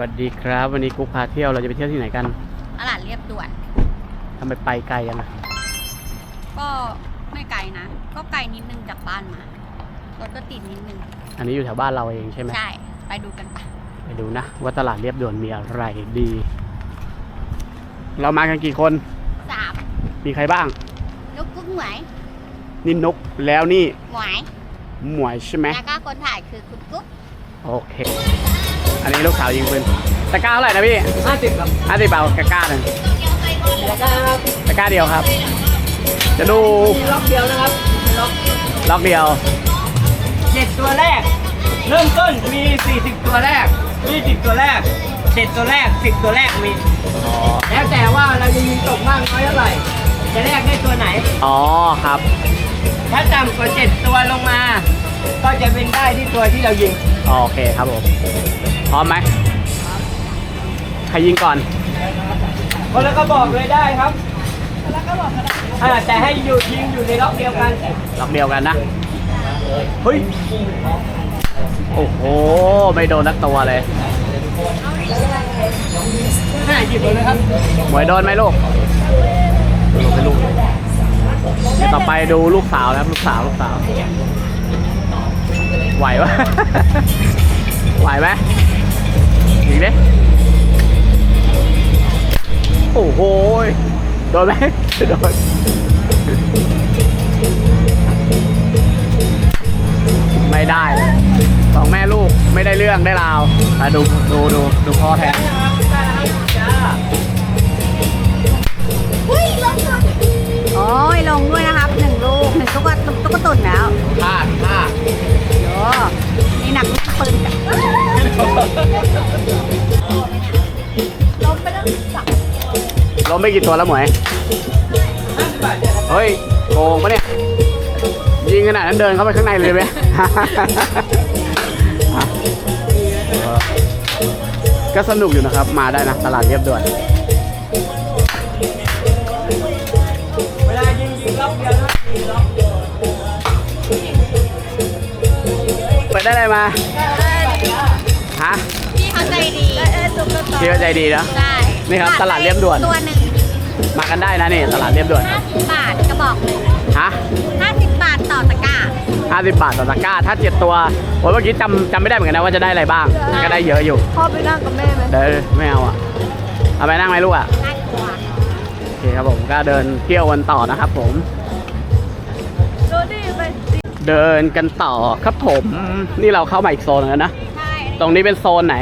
วัสดีครับ วันนี้กูพาเที่ยวเราจะไปเที่ยวที่ไหนกันตลาดเรียบด่วน ทำไมไปไกลยังอะก็ไม่ไกลนะ ก็ไกลนิดนึงจากบ้านมารถก็ติดนิดนึง อันนี้อยู่แถวบ้านเราเองใช่ไหมใช่ ไปดูกันปะไปดูนะ ว่าตลาดเรียบด่วนมีอะไรดี เรามากันกี่คน สามมีใครบ้าง ลูกกุ๊กหมวยนี่นกแล้วนี่หมวยหมวยใช่ไหมแล้วก็คนถ่ายคือคุณกุ๊กโอเค อันนี้ลูกสาวยิงปืนตะกร้าเท่าไหร่นะพี่ห้าสิบครับห้าสิบเบากะกร้าหนึ่งแล้วก็ครับตะกร้าเดียวครับ จะดูมีล็อกเดียวนะครับล็อกล็อกเดียวเจ็ดตัวแรก เริ่มต้นมีสี่สิบตัวแรกยี่สิบตัวแรกเจ็ดตัวแรกสิบตัวแรกมี อ๋อแล้วแต่ว่าเราจะยิงตกมากน้อยเท่าไหร่ จะแรกได้ตัวไหน อ๋อครับ ถ้าต่ำกว่าเจ็ดตัวลงมา ก็จะเป็นได้ที่ตัวที่เรายิงโอเคครับผม พร้อมไหมใครยิงก่อน คนละก็บอกเลยได้ครับคนละก็บอกก็ได้แต่ให้อยู่ยิงอยู่ในล็อกเดียวกันล็อกเดียวกันนะ เฮ้ย โอ้โห ไม่โดนนักตัวเลยห้าหยิบเลยครับหมวยโดนไหมลูกดูลูกเป็นลูกเดี๋ยวต่อไปดูลูกสาวนะครับลูกสาวลูกสาว ไหวปะไหวไหมยิงดิโอ้โหโดนไหมโดนไม่ได้เลยสองแม่ลูกไม่ได้เรื่องได้ราวอะดูดูดูดูพ่อแทนโอ้ยลงด้วยนะครับหนึ่งลูกหนึ่งตุ๊กตาตุ๊กตาตุ่นแล้วพลาดพลาดโอ้ นี่หนักแน่นปืนกันล้มไปแล้วสักล้มไปกี่ตัวแล้วหมวยเฮ้ยโกงปะเนี่ย ยิงขนาดนั้นเดินเข้าไปข้างในเลยไหมก็สนุกอยู่นะครับ มาได้นะ ตลาดเรียบด่วน ได้อะไรมาฮะพี่เขาใจดีตุ๊กตาพี่ว่าใจดีนะได้นี่ครับตลาดเรียบด่วนตัวหนึ่งมากันได้นะนี่ตลาดเรียบด่วนห้าสิบบาทกระบอกหนึ่งฮะห้าสิบบาทต่อตะกร้า50 บาทต่อตะกร้า ถ้าเจ็ดตัวโอ้ยเมื่อกี้จำจำไม่ได้เหมือนกันนะว่าจะได้อะไรบ้าง ก็ได้เยอะอยู่พ่อไปนั่งกับแม่ไหมเดินไม่เอาอะ เอาไปนั่งไหมลูกอะน่ากลัวโอเคครับผมก็เดินเที่ยวกันต่อนะครับผมโรดี้ไป เดินกันต่อครับผมนี่เราเข้ามาอีกโซนแล้วนะ ใช่ตรงนี้เป็นโซนไหน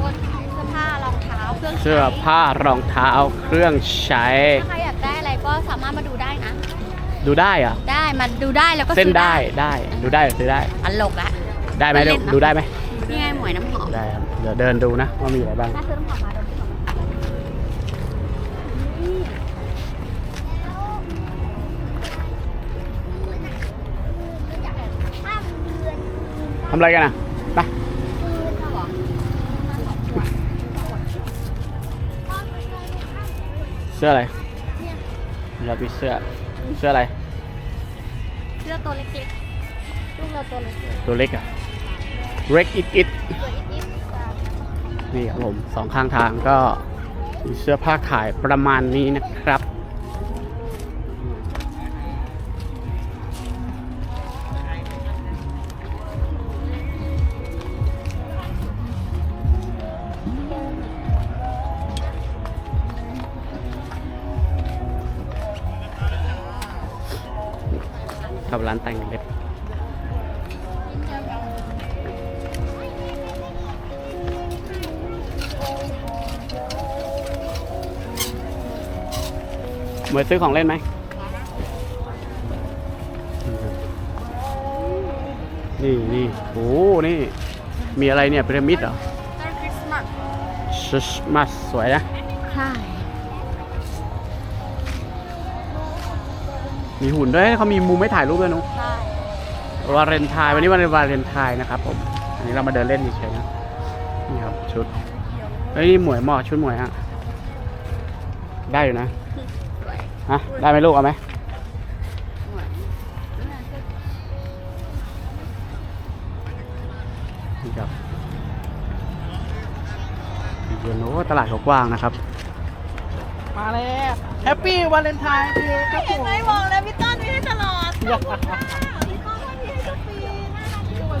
คนขายเสื้อผ้ารองเท้าเครื่องใช้เสื้อผ้ารองเท้าเครื่องใช้ ถ้าใครอยากได้อะไรก็สามารถมาดูได้นะ ดูได้เหรอะได้มาดูได้แล้วก็เส้นซื้อได้ได้ดูได้หรือซื้อได้ตลกละ ได้ไหมเล่เดี๋ยวนๆนะ ดูได้ไหมนี่ไงหมวยน้ำหอมได้ครับเดี๋ยวเดินดูนะว่ามีอะไรบ้าง ถ้าซื้อน้ำหอมมาเดี๋ยว ทำอะไรกันอะไปเสื้ออะไรเรามีเสื้อ เสื้ออะไร เสื้อตัวเล็กๆลูกเราตัวเล็กตัวเล็กอะ Rek It It ๆตัวอีกนี่ครับผมสองข้างทางก็มีเสื้อผ้าขายประมาณนี้นะครับานแต่งเล็บเหมือนซื้อของเล่นไหม นี่นี่โอ้นี่ มีอะไรเนี่ยพีระมิดเหรอต้นคริสต์มาสคริสต์มาสสวยนะ มีหุ่นด้วยเขามีมุมไม่ถ่ายรูปด้วยนุ๊กใช่วาเลนไทน์วันนี้วันวาเลนไทน์นะครับผม อันนี้เรามาเดินเล่นเฉยๆนะนี่ครับชุดเฮ้ยนี่หมวยเหมาะชุดหมวยฮะ ได้อยู่นะสวยฮะได้ไหมลูกเอาไหมหมวยนี่นะนี่ครับเย็นโอ้ตลาดเขากว้างนะครับ มาแล้วแฮปปี้วาเลนไทน์พี่ครับผมไม่บอกเลยพี่ต้นมีให้ตลอดอยากพี่ต้นมีให้ทุกปีน่ารั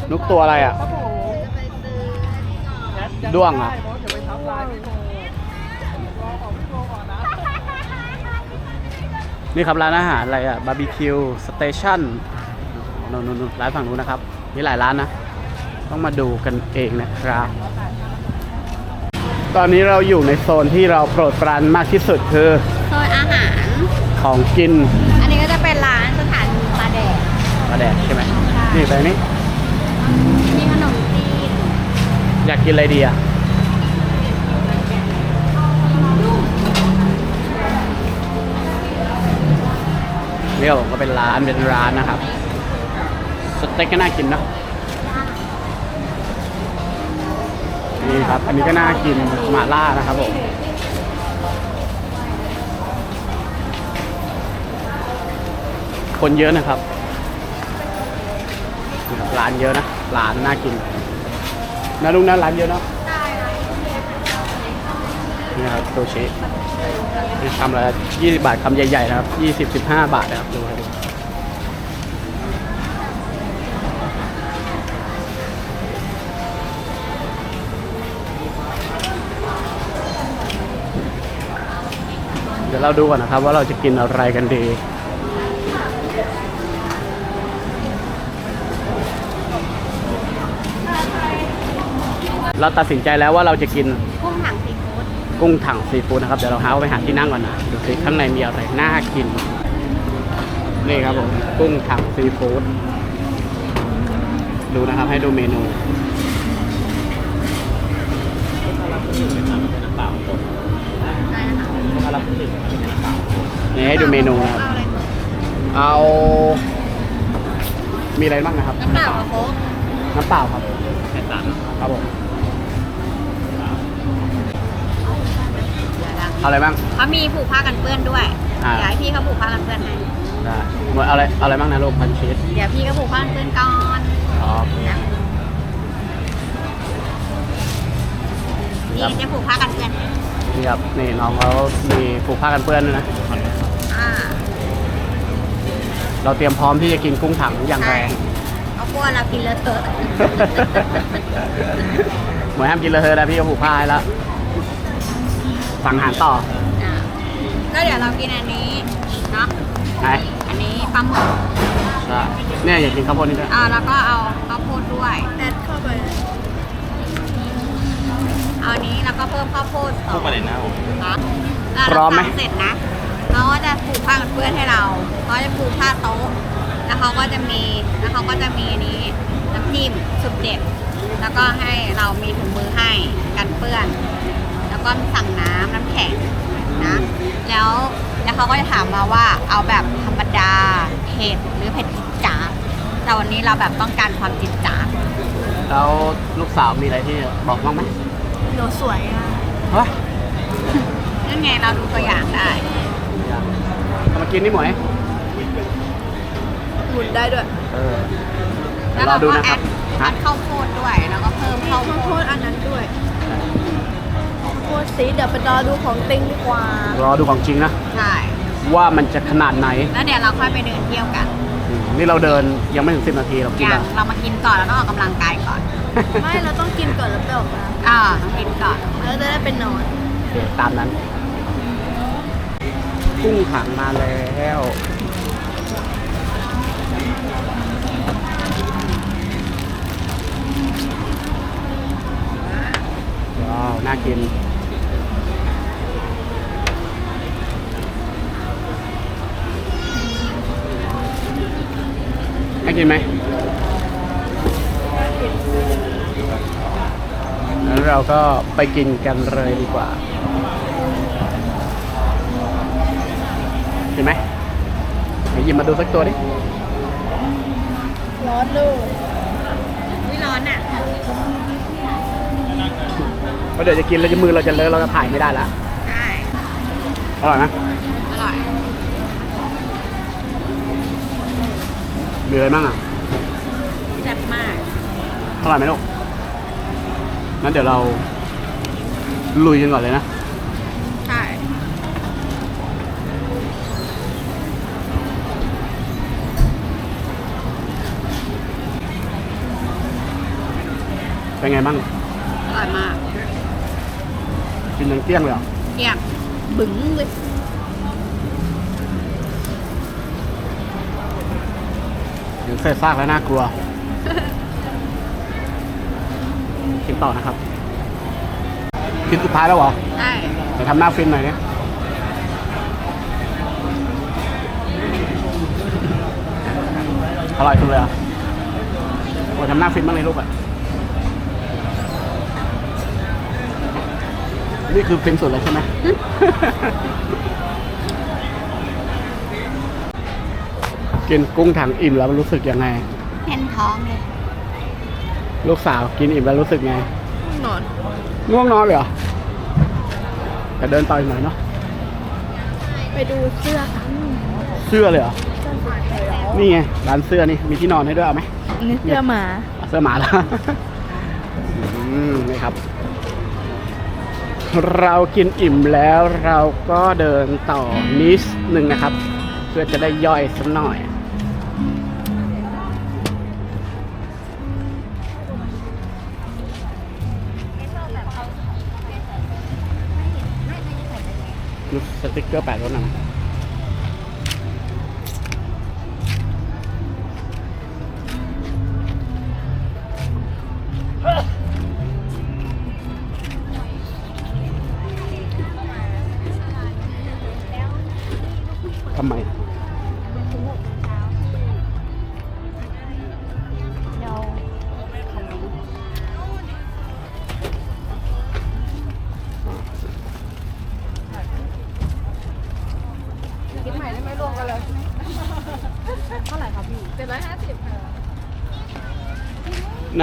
กนุกตัวอะไรอะ ครับผมจะไปซื้อด้วงเหรอได้เดี๋ยวไปทับลายพี่โมรอของพี่โมก่อนนะนี่ครับร้านอาหารอะไรอะบาร์บีคิวสเตชันนู่นๆๆร้านฝั่งนู้นนะครับ มีหลายร้านนะ ต้องมาดูกันเองนะครับ ตอนนี้เราอยู่ในโซนที่เราโปรดปรานมากที่สุดคือโซนอาหาร ของกินอันนี้ก็จะเป็นร้านสถานีปลาแดกปลาแดดใช่ไหมใช่นี่ไปนี่มีขนมจีนอยากกินอะไรดีอะนี่ผมก็เป็นร้านเป็นร้านนะครับสเต็กก็น่ากินเนอะ นี่ครับ อันนี้ก็น่ากินหมาล่านะครับผมคนเยอะนะครับ ร้านเยอะนะ ร้านน่ากินนะลุงนะร้านเยอะเนาะนี่ครับโตชินี่คำละยี่สิบาทคำใหญ่ๆนะครับยี่สิบสิบห้าบาทนะครับดูให้ดู ดี๋ยวเราดูก่อนนะครับ ว่าเราจะกินอะไรกันดี เราตัดสินใจแล้วว่าเราจะกินกุ้งถังซีฟู้ดกุ้งถังซีฟู้ดนะครับ เดี๋ยวเราหาว่าไปหาที่นั่งก่อนนะดูสิข้างในมีอะไรน่ากิน นี่ครับผมกุ้งถังซีฟู้ดดูนะครับให้ดูเมนู ได้นะคะ นี่ให้ดูเมนูนะครับเอาอะไรเอา มีอะไรบ้างนะครับ น้ำเปล่ากับโค้กน้ำเปล่าครับครับผมเอาอะไรบ้าง เขามีผูกผ้ากันเปื้อนด้วยอ่า เดี๋ยวให้พี่เขาผูกผ้ากันเปื้อนให้ได้หมดเอาอะไรเอาอะไรบ้างนะลูกพันชีสเดี๋ยวพี่ก็ผูกผ้ากันเปื้อนก่อนอ๋อ นะนี่จะผูกผ้ากันเปื้อนให้นี่ครับนี่น้องเขามีผูกผ้ากันเปื้อนด้วยนะอ่า เราเตรียมพร้อมที่จะกินกุ้งถังอย่างแรงเอาพวกเรากินเลอะเทอะเหมือนห้ามกินเลยเธอะนะพี่ก็ผูกผ้าให้แล้วสั่งอาหารต่ออ่าก็เดี๋ยวเรากินอันนี้เนาะไหนอันนี้ปลาหมึกได้เนี่ยอยากกินข้าวโพดนี่ด้วยอ่าแล้วก็เอาข้าวโพดด้วยแอดเข้าไปเอาอันนี้แล้วก็เพิ่มข้าวโพดสองประเด็นนะผมครับแล้วเราสั่งเสร็จนะเขาก็จะผูกผ้ากันเปื้อนให้เรา จะมีแล้วเขาก็จะมีอันนี้น้ำจิ้มสุดเด็ด แล้วก็ให้เรามีถุงมือให้กันเปื้อน แล้วก็สั่งน้ำน้ำแข็งนะแล้วแล้วเขาก็จะถามมาว่าเอาแบบธรรมดาเผ็ดหรือเผ็ดจิดจ๋าดแต่วันนี้เราแบบต้องการความจิดจ๋าดแล้วลูกสาวมีอะไรที่บอกบ้างไหมหนูสวยอะเฮ้ยนั่นไงเราดูตัวอย่างได้เอามากินนี่หมวย หมุนได้ด้วยเออแล้วรอเราดูก็นะแอครับดแอฮะดข้าวโพดด้วย แล้วก็เพิ่มข้าวโพดอันนั้นด้วยข้าวโพดสีเดี๋ยวไปรอดูของติงดีกว่ารอดูของจริงนะ ใช่ว่ามันจะขนาดไหนแล้วเดี๋ยวเราค่อยไปเดินเที่ยวกันอืมนี่เราเดินยังไม่ถึงสิบนาทีเรากินอแล้ย่าวงเรามากินก่อนแล้วต้องออกกำลังกายก่อนไม่เราต้องกินก่อนแล้วไปออกมาอ่าต้องกินก่อนแล้วจะได้เป็นนอนโอเคตามนั้น กุ้งถังมาแล้ว น่ากินน่ากินไหมงั้นเราก็ไปกินกันเลยดีกว่าเห็นไหมยวหยิบมาดูสักตัวดิร้อนลูก เพราะเดี๋ยวจะกินแล้วจะมือเราจะเลอะเราจะถ่ายไม่ได้แล้วใช่อร่อยนะอร่อยมีอะไรบ้างอะแซ่บมากอร่อยไหมลูกงั้นเดี๋ยวเราลุยกันก่อนเลยนะ ใช่เป็นไงบ้างอร่อยมาก กินยังเกลี้ยงเลยเหรอเยี่ยมบึ้งเลยเดี๋ยวเศษซากแล้วน่ากลัว กินต่อนะครับกินสุดท้ายแล้วเหรอใช่เดี๋ยวทำหน้าฟินหน่อยเนี่ยอร่อยสุดเลยอะโอ้ยทำหน้าฟินบ้างเลยลูกอะ นี่คือฟินสุดเลยใช่ไหมกินกุ้งถังอิ่มแล้วมันรู้สึกยังไง แน่นท้องเลยลูกสาวกินอิ่มแล้วรู้สึกไง นอน ง่วงนอนเลยเหรอแต่เดินต่ออีกหน่อยเนาะไปดูเสื้อค่ะเสื้อเลยเหรอนี่ไงร้านเสื้อนี่มีที่นอนให้ด้วยเอาไหมนี่เสื้อหมาเอาเสื้อหมาแล้วอืมนี่ครับ เรากินอิ่มแล้วเราก็เดินต่อนิดหนึ่งนะครับ เพื่อจะได้ย่อยสักหน่อยดูสติ๊กเกอร์แปะรถนะ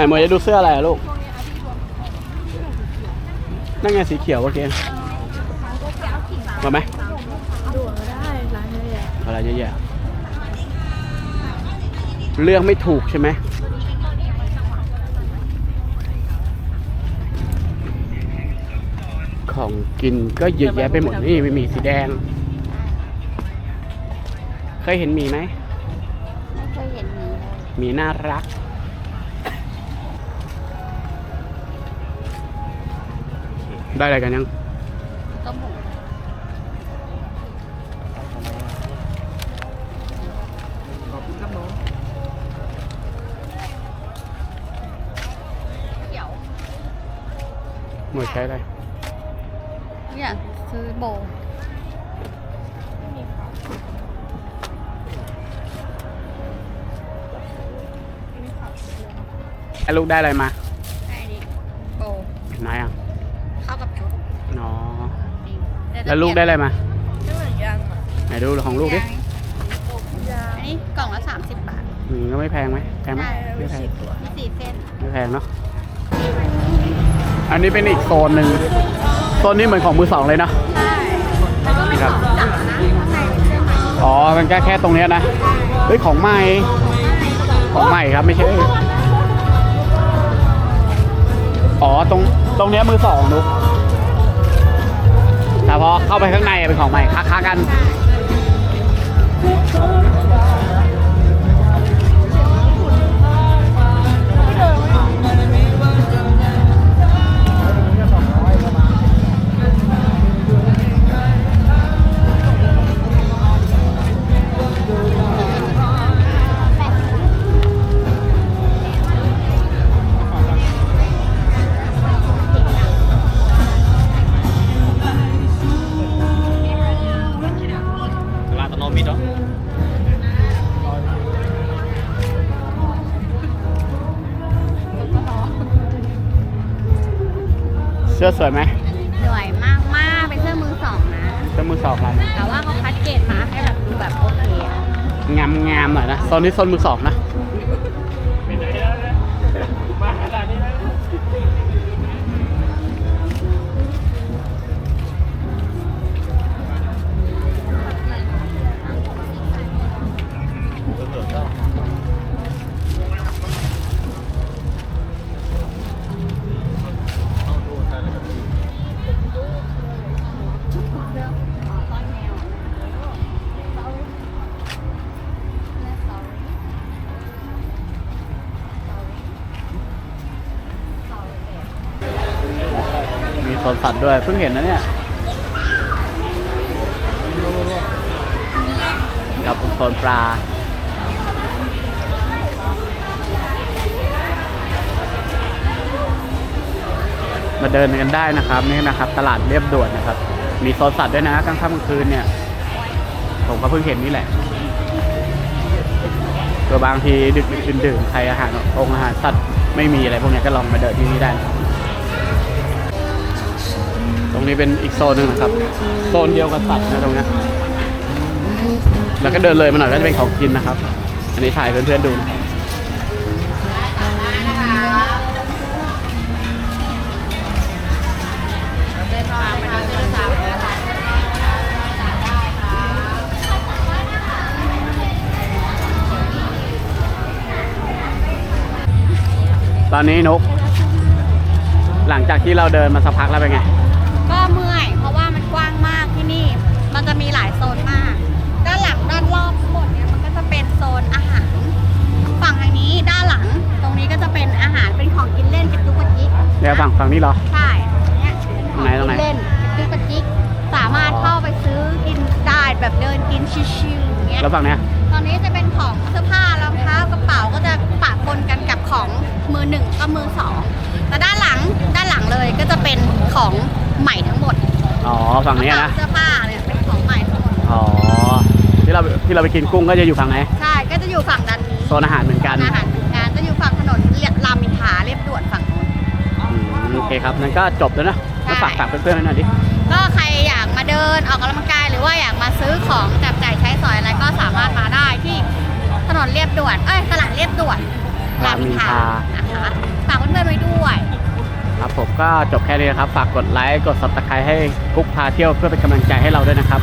นโมจะดูเสื้ออะไรอะลูก นั่นไงสีเขียวโอเคมาไหมดูก็ได้ร้านเยอะแยะอะไรเยอะแยะเลือกไม่ถูกใช่ไหมของกินก็เยอะแยะไปหมดนี่มีหมีสีแดง เคยเห็นหมีไหมไม่เคยเห็นหมีเลยหมีน่ารัก ได้อะไรกันยังต้มหมูเขียวหน่วยใช้อะไรอยากซื้อโบว์ไอ้ลูกได้อะไรมาใช่ดิโบว์ไหนอะ เข้ากับชุด อ๋อ ดี แล้วลูกได้อะไรมาไม่เหมือนกันอะไหนดูของลูกดิอันนี้กล่องละสามสิบบาท อืมก็ไม่แพงไหมแพงไหมไม่แพงมีสี่เส้นไม่แพงเนาะอันนี้เป็นอีกโซนหนึ่งโซนนี้เหมือนของมือสองเลยเนาะใช่แล้วก็ไม่ครับของจ๋านะข้างในเป็นเสื้อใหม่อ๋อมันแค่แค่ตรงเนี้ยนะเฮ้ยของใหม่ของใหม่ครับไม่ใช่อ๋อตรงตรงเนี้ยมือสองนุก แต่พอเข้าไปข้างในเป็นของใหม่ค้าๆกัน สื้อสวยไหมสวยมากมากๆเป็นเสื้อมือสองนะเสื้อมือสองครับแต่ว่าเขาคัดเกรดมาให้แบบดูแบบโอเคอะงามงามๆหน่อยนะโซนนี้โซนมือสองนะ มีสวนสัตว์ด้วยเพิ่งเห็นนะเนี่ยกับโซนปลามาเดินกันได้นะครับนี่นะครับ ตลาดเรียบด่วนนะครับ มีโซนสัตว์ด้วยนะกลางค่ำกลางคืนเนี่ย ผมก็เพิ่งเห็นนี่แหละก็บางทีดึกดื่นดื่นๆใครอาหารองค์อาหารสัตว์ไม่มีอะไรพวกนี้ก็ลองมาเดินที่นี่ได้ ตรงนี้เป็นอีกโซนหนึ่งนะครับ โซนเดียวกับสัตว์นะตรงนี้แล้วก็เดินเลยมาหน่อยก็จะเป็นของกินนะครับ อันนี้ถ่ายเพื่อนๆดูตอนนี้นก หลังจากที่เราเดินมาสักพักแล้วเป็นไง ก็เมื่อย เพราะว่ามันกว้างมากที่นี่ มันจะมีหลายโซนมาก ด้านหลังด้านรอบทั้งหมดเนี่ยมันก็จะเป็นโซนอาหาร ฝั่งทางนี้ด้านหลัง ตรงนี้ก็จะเป็นอาหารเป็นของกินเล่นเป็นตุ๊กจิ๊กเดี๋ยวฝั่งฝั่งนี้เหรอ ใช่เนี่ยเป็นของไหนตรงไหนกินเล่นเป็นตุ๊กจิ๊กสามารถเข้าไปซื้อกินได้แบบเดินกินชิวๆอย่างเงี้ยแล้วฝั่งเนี้ยตอนนี้จะเป็นของเสื้อผ้ารองเท้ากระเป๋าก็จะปะปนกันกับของมือหนึ่งกับมือสองแต่ด้านหลังด้านหลังเลยก็จะเป็นของ ใหม่ทั้งหมดอ๋อฝั่งเนี้ยนะเสื้อผ้าเนี่ยเป็นของใหม่ทั้งหมดอ๋อที่เราที่เราไปกินกุ้งก็จะอยู่ฝั่งไหนใช่ก็จะอยู่ฝั่งด้านนี้โซนอาหารเหมือนกันอาหารเหมือนกันจะอยู่ฝั่งถนนเรียบรามอินทราเรียบด่วนฝั่งนู้นอืมโอเคครับนั่นก็จบแล้วนะใช่มาฝากฝากเพื่อนๆไว้หน่อยดิก็ใครอยากมาเดินออกกำลังกายหรือว่าอยากมาซื้อของจับจ่ายใช้สอยอะไรก็สามารถมาได้ที่ถนนเรียบด่วนเอ้ยตลาดเรียบด่วนรามอินทรานะคะฝากเพื่อนๆไว้ด้วย ครับผมก็จบแค่นี้นะครับ ฝากกดไลค์ กด subscribe ให้กุ๊กพาเที่ยวเพื่อเป็นกำลังใจให้เราด้วยนะครับ